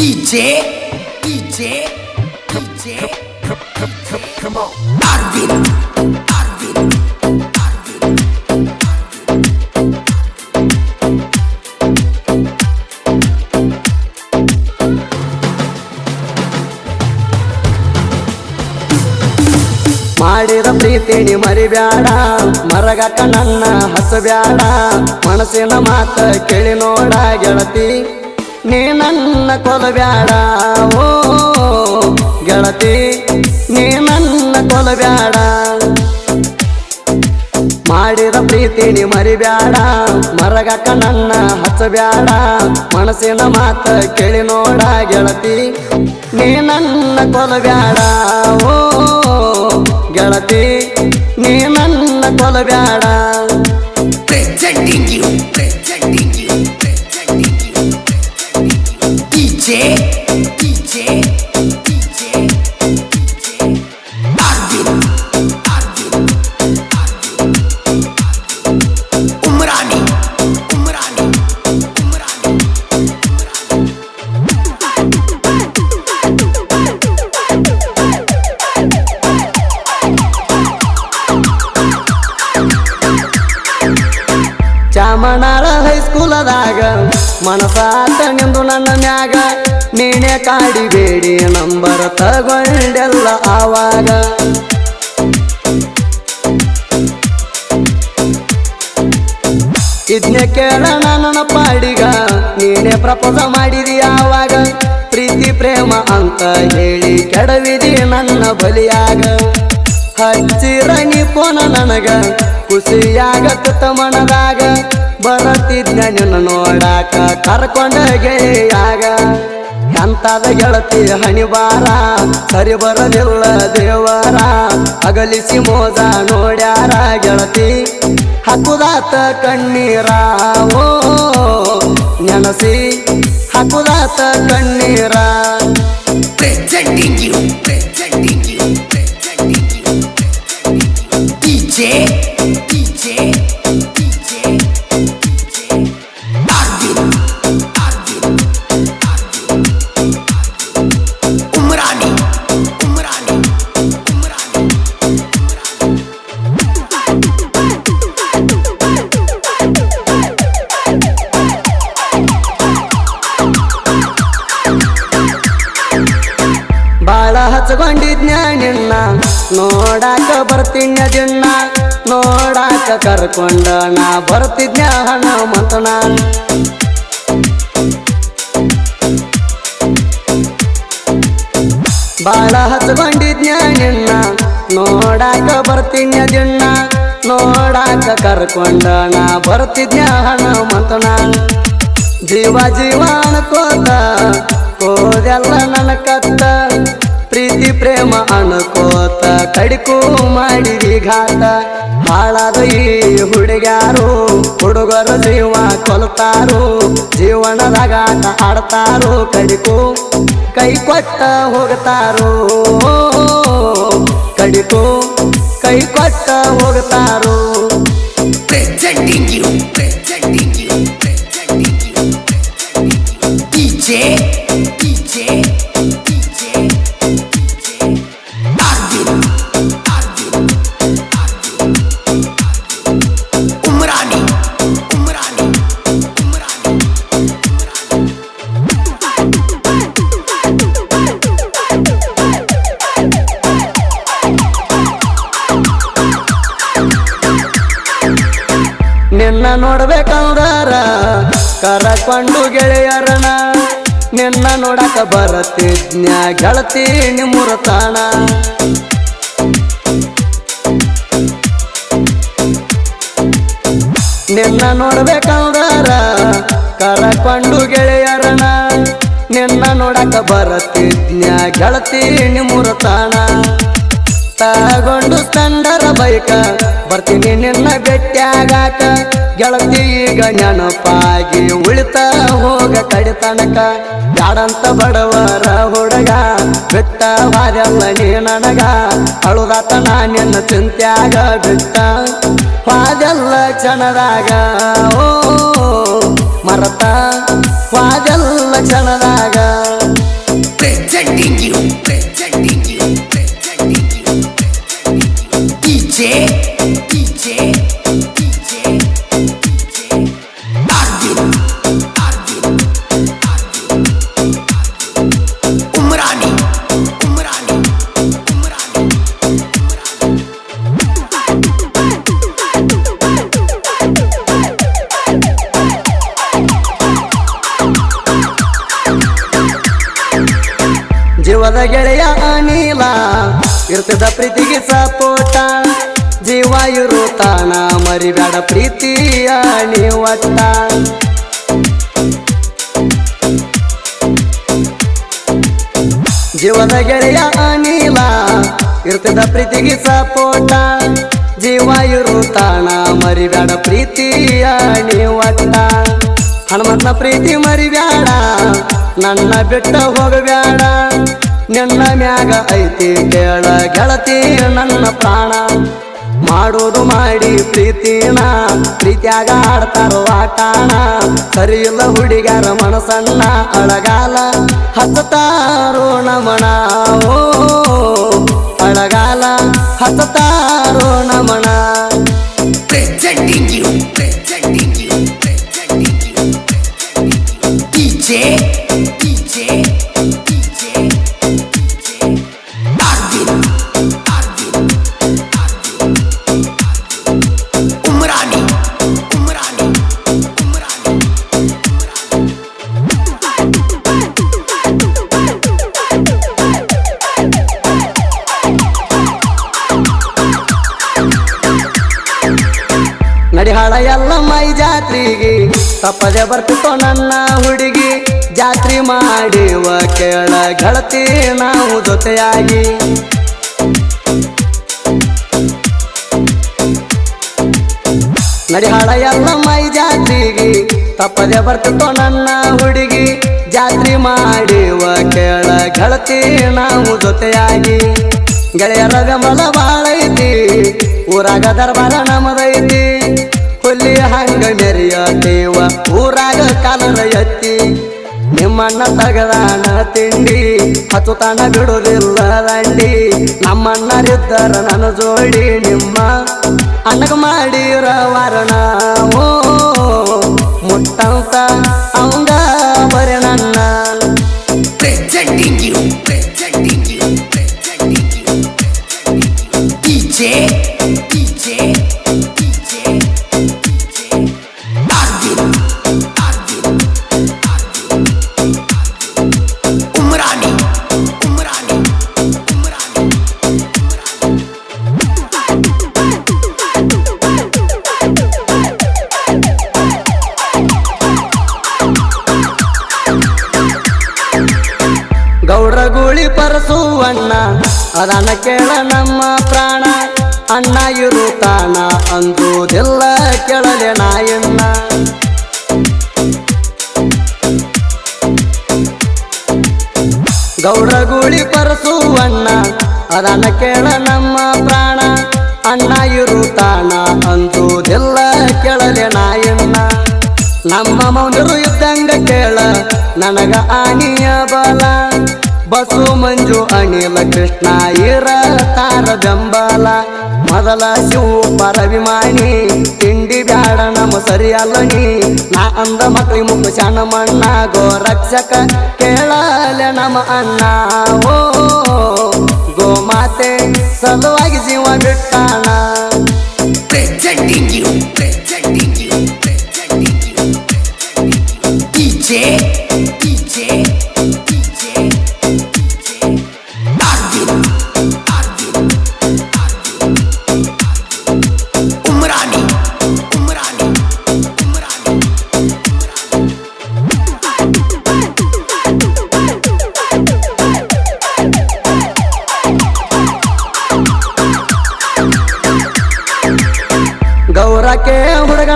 DJ, DJ, DJ, come, come, come, come on. Arvin, Arvin, Arvin. ಮಾಡಿದ ಪ್ರೀತಿನಿ ಮರಿಬ್ಯಾಡ ಮರಗಕ್ಕ ನನ್ನ ಹಸಬ್ಯಾಡ ಮನಸ್ಸಿನ ಮಾತ ಕೇಳಿ ನೋಡ ಗೆಳತಿ ನೀ ನನ್ನ ಕೊಲಬ್ಯಾಡ ಓ, ಗೆಳತಿ, ನೀ ನನ್ನ ಕೊಲಬ್ಯಾಡ ಮಾಡಿದ ಪ್ರೀತಿನಿ ಮರಿಬ್ಯಾಡ. ಮರಗಕ್ಕ ನನ್ನ ಹಚ್ಚಬ್ಯಾಡ. ಮನಸ್ಸಿನ ಮಾತ ಕೇಳಿ ನೋಡ ಗೆಳತಿ, ನೀ ನನ್ನ ಕೊಲಬ್ಯಾಡ ಓ, ಗೆಳತಿ, ನೀ ನನ್ನ ಕೊಲಬ್ಯಾಡ DJ, ಚಾಮನಾಳ ಹೈಸ್ಕೂಲದಾಗ ಮನಸಾತ ನಿಂದು ನನ್ನ ಮ್ಯಾಗ ನೀನೆ ಕಾಡಿಬೇಡಿ ನಂಬರ್ ತಗೊಂಡೆಲ್ಲ ಆವಾಗ. ಇದ್ನೆ ಕೇಳ ನನ್ನ ಪಾಡಿಗ ನೀನೇ ಪ್ರಪೋಸ ಮಾಡಿದಿ ಆವಾಗ. ಪ್ರೀತಿ, ಪ್ರೇಮ ಅಂತ ಹೇಳಿ ಕೆಡವಿದಿ ನನ್ನ ಬಲಿಯಾಗ. ಹಚ್ಚಿರ ನೀ ಪೋನ ನನಗ ಖುಷಿಯಾಗತ್ತ ಮನದಾಗ ಬರತಿದ್ನ ನಿನ್ನ ನೋಡಾಕ ಕರ್ಕೊಂಡ ಆಗ ಎಂತಾದ ಗೆಳತಿ ಹಣಿಬಾರ ಸರಿ ಬರಲಿಲ್ಲ ದೇವರ ಅಗಲಿಸಿ ಮೋದ ನೋಡ್ಯಾರ ಗೆಳತಿ. ಹಕ್ಕುದಾತ ಕಣ್ಣೀರ ಓ ನೆನಸಿ ಹಕ್ಕುದಾತ ಕಣ್ಣೀರ. shit. ನಿನ್ನ? ನೋಡಾಕ ಬರ್ತೀನಿ ದಿನ್ನ ನೋಡಾಕ ಕರ್ಕೊಂಡ ನಾ? ಬರ್ತಿದ್ನ್ಯ ಹನುಮಂತನ ಬಾಳ ಹಚ್ಕೊಂಡಿದ್ನ್ಯ ನಿನ್ನ? ನೋಡಾಕ ಬರ್ತೀನಿ ದಿನ್ನ ನೋಡಾಕ ಕರ್ಕೊಂಡ ನಾ? ಬರ್ತಿದ್ನ್ಯ ಹನುಮಂತನ ಜೀವ ಜೀವ ಅನ್ಕೋತ ಹೋದೆಲ್ಲ ನನ್ನ ಕತ್ತ. ಪ್ರೀತಿ, ಪ್ರೇಮ ಅನ್ಕೋತ, ಕಡಿಕು ಮಾಡಿದಿ ಘಾತ ಹಾಳಾದ ಈ ಹುಡುಗ್ಯಾರು, ಹುಡುಗರು ಜೀವ ಕೊಲ್ತಾರು ಜೀವನದಾಗ ಆಡ್ತಾರು, ಕಡಿಕು ಕೈ ಕೊಟ್ಟ ಹೋಗ್ತಾರು. ಕಡಿಕು ಕೈ ಕೊಟ್ಟ ಹೋಗ್ತಾರು. Presenting ನಿನ್ನ ನೋಡ್ಬೇಕಂದ್ರ. ಕರಕೊಂಡು ಗೆಳೆಯರನ ನಿನ್ನ ನೋಡಕ ಬರತಿದ್ನ್ಯ ಗೆಳತಿ ನಿಮ್ಮುರ ತಾಣ ನಿನ್ನ ನೋಡ್ಬೇಕಂದ್ರ, ಕರಕೊಂಡು ಗೆಳೆಯರನ ನಿನ್ನ ನೋಡಕ ಬರತಿದ್ನ್ಯ ಗೆಳತಿ ನಿಮ್ಮುರ ತಾಣ ತಗೊಂಡು ತಂಡರ ಬೈಕ, ಬರ್ತೀನಿ ನಿನ್ನ ಭೇಟಿಯಾಗಾಕ ಗೆಳತಿ ಈಗ ನೆನಪಾಗಿ ಉಳಿತ ಹೋಗ ಕಡೆ ತನಕ. ಬಡವರ ಹುಡುಗ, ಬಿಟ್ಟ ಬಾರ್ಯಲ್ಲ ನೀ ನನಗ. ಅಳುದಾತ ನಾ ನಿನ್ನ ಚಿಂತ್ಯಾಗ ಬಿಟ್ಟ ಪಾದೆಲ್ಲ ಕ್ಷಣದಾಗ. ಓ, ಮರತ ಪಾದೆಲ್ಲ ಕ್ಷಣದಾಗ. DJ ಜೀವದ ಗೆಳೆಯ ಅನಿಲ. ಇರ್ತದ ಪ್ರೀತಿಗೆ ಸಪೋಟ. ಜೀವ ಇರುತ್ತಾನ ಮರಿಬೇಡ ಪ್ರೀತಿಯ ನೀವಟ್ಟ ಜೀವದ ಗೆಳೆಯ ಅನಿಲ. ಇರ್ತದ ಪ್ರೀತಿಗೆ ಸಪೋಟ. ಜೀವ ಇರುತ್ತಾನ ಮರಿಬೇಡ ಪ್ರೀತಿಯ ನೀವಟ್ಟ ಹನುಮಂತನ ಪ್ರೀತಿ ಮರಿಬೇಡ. ನನ್ನ ಬಿಟ್ಟ ಹೋಗಬ್ಯಾಡ ನಿನ್ನ ಮ್ಯಾಗ ಐತಿ ಕೇಳ ಗೆಳತಿ ನನ್ನ ಪ್ರಾಣ. ಮಾಡೋದು ಮಾಡಿ ಪ್ರೀತಿನ, ಪ್ರೀತಿಯಾಗ ಆಡ್ತಾರ ಆಟಾಣ ಸರಿಯಿಲ್ಲ ಹುಡುಗರ ಮನಸ್ಸನ್ನ ಅಳಗಾಲ ಹತ್ತಾರೋ ನಮಣ ಓ, ಅಳಗಾಲ ಹತ್ತತಾರೋ ನಮನ. ನಡಿಹಾಳ ಎಲ್ಲ ಮೈ ಜಾತ್ರೆಗೆ ತಪ್ಪದೆ ಬರ್ತಿತ್ತೋ ನನ್ನ ಹುಡುಗಿ. ಜಾತ್ರೆ ಮಾಡಿವ ಕೇಳ ಗೆಳತಿ ನಾವು ಜೊತೆಯಾಗಿ. ನಡಿಹಾಳ ಎಲ್ಲ ಮೈ ಜಾತ್ರೆಗೆ ತಪ್ಪದೆ ಬರ್ತಿತ್ತೋ ನನ್ನ ಹುಡುಗಿ. ಜಾತ್ರೆ ಮಾಡಿವ ಕೇಳ ಗೆಳತಿ ನಾವು ಜೊತೆಯಾಗಿ. ಗೆಳೆಯರ ಬೆಂಬಲ ಬಾಳೈತಿ ಊರಾಗ ದರ್ಬಾರ ನಮದೈತಿ ಹಂಗ ಮೆರೆಯತೇವ ಊರಾಗ ಕಾಲರ ಎತ್ತಿ, ನಿಮ್ಮಣ್ಣ ತಗದಾನ ತಿಂಡಿ, ಹಚ್ಚುತಾನ ಬಿಡುದಿಲ್ಲ ದಂಡಿ ನಮ್ಮಣ್ಣರಿದ್ದರ ನನ್ನ ಜೋಡಿ, ನಿಮ್ಮ ಅಣ್ಣಗ ಮಾಡಿರ ವಾರಣ ಮುಟ್ಟಂತ ಅವಂಗ ಬರೆ ನನ್ನ. ಗೂಳಿ ಪರಸುವಣ್ಣ ಅದನ್ನ ಕೇಳ ನಮ್ಮ ಪ್ರಾಣ. ಅಣ್ಣ ಇರುತ್ತಾನ ಅಂದುದಿಲ್ಲ ಕೇಳಲೆ ನಾಯಣ್ಣ ಗುಳಿ ಗೂಳಿ ಪರಸುವಣ್ಣ ಅದನ್ನ ಕೇಳ ನಮ್ಮ ಪ್ರಾಣ. ಅಣ್ಣ ಇರುತ್ತಾನ ಅಂದುದಿಲ್ಲ ಕೇಳಲೆ ನಾಯಣ್ಣ ನಮ್ಮ ಮೌನರು ಇದ್ದಂಗ ಕೇಳ. ನನಗ ಆನಿಯ ಬಲ. ಬಸು ಮಂಜು ಅನಿಲ ಕೃಷ್ಣ ಇರ ತಾರ ಬೆಂಬಲ ಮೊದಲ ಶಿವ ಪರವಿಮಾನಿ ತಿಂಡಿ ಬ್ಯಾಡ, ನಮ್ಮ ಸರಿಯಲ್ಲ ನೀ ನಾ ಅಂದ ಮಕ್ಳಿ ಮುಖ ಶಾನ ಮಣ್ಣ ಗೋರಕ್ಷಕ ಕೇಳಲೆ ನಮ್ಮ ಅಣ್ಣ. ಓ, ಗೋ ಮಾತೆ, ಸಲುವಾಗಿ ಜೀವ ಬಿಟ್ಟಾಣ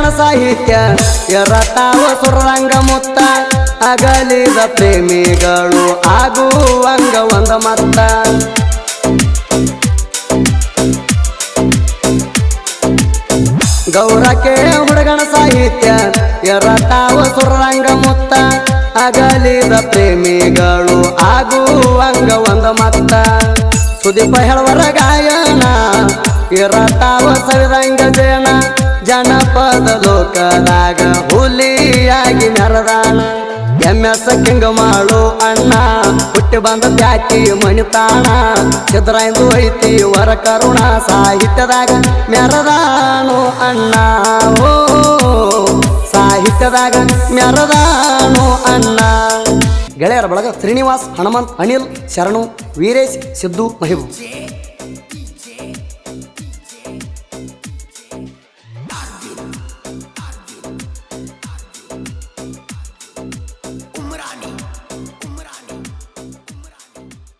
ಹುಡುಗನ ಸಾಹಿತ್ಯ, ಎರತಾವ ಸುರಂಗ ಮುತ್ತ, ಅಗಲಿದ ಪ್ರೇಮಿಗಳು ಆಗುವಂಗ ಒಂದ ಮತ್ತ. ಗೌರಕ್ಕೆ ಹುಡುಗನ ಸಾಹಿತ್ಯ, ಎರತಾವ ಸುರಂಗ ಮುತ್ತ, ಅಗಲಿದ ಪ್ರೇಮಿಗಳು ಆಗುವಂಗ ಒಂದ ಮತ್ತ. ಸುದೀಪ ಹೇಳುವರ ಗಾಯನ ಇರತಾವ ಸವಿರಂಗ ಜನ, ಜನಪದ ಲೋಕದಾಗ ಹುಲಿಯಾಗಿ ಮೆರದಾನ ಎಂ ಎಸ್ ಕಿಂಗ ಮಾಡು ಅಣ್ಣ, ಹುಟ್ಟಿ ಬಂದ ತ್ಯಾಕಿ ಮಣಿತಾಣ. ಚಿದ್ರಾಯ್ದು ಐತಿ ವರ ಕರುಣ ಸಾಹಿತ್ಯದಾಗ ಮೆರದಾನು ಅಣ್ಣ. ಓ, ಸಾಹಿತ್ಯದಾಗ ಮೆರದಾನು ಅಣ್ಣ. ಗೆಳೆಯರ ಬಳಗ ಶ್ರೀನಿವಾಸ್, ಹನುಮಂತ್, ಅನಿಲ್, ಶರಣು, ವೀರೇಶ್, ಸಿದ್ದು, ಮಹಿಬು.